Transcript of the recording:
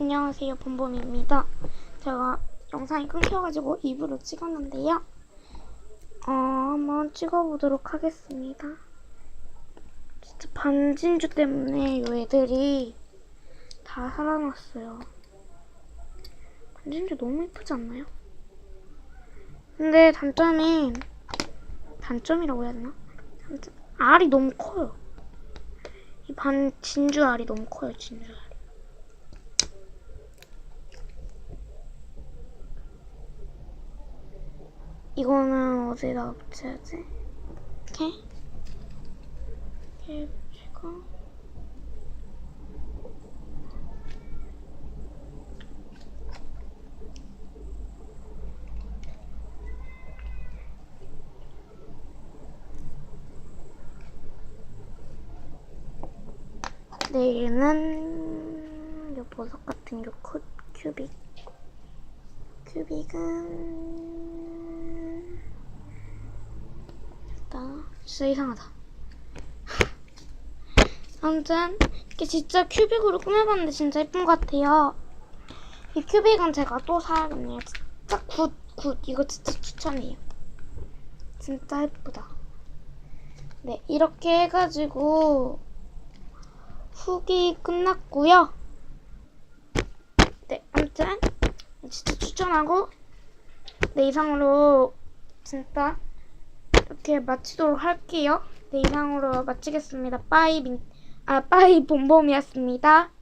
안녕하세요, 본범입니다. 제가 영상이 끊겨가지고 입으로 찍었는데요. 어, 한번 찍어보도록 하겠습니다. 진짜 반진주 때문에 이 애들이 다 살아났어요. 반진주 너무 예쁘지 않나요? 근데 단점이 단점이라고 해야 되나? 단점, 알이 너무 커요. 이 반 진주 알이 너무 커요, 진주 알이. 이거는 어디다 붙여야지? 이렇게? 이렇게 붙이고. 네, 얘는 요 보석 같은 요 큐, 큐빅. 큐빅은 일단 진짜 이상하다. 아무튼 이게 진짜 큐빅으로 꾸며봤는데 진짜 예쁜 것 같아요. 이 큐빅은 제가 또 사야겠네요. 진짜 굿, 굿. 이거 진짜 추천해요. 진짜 예쁘다. 네, 이렇게 해가지고 후기 끝났고요. 네, 아무튼 진짜 추천하고 네 이상으로 진짜 이렇게 마치도록 할게요. 네 이상으로 마치겠습니다. 빠이 민, 아 빠이 봄봄이었습니다.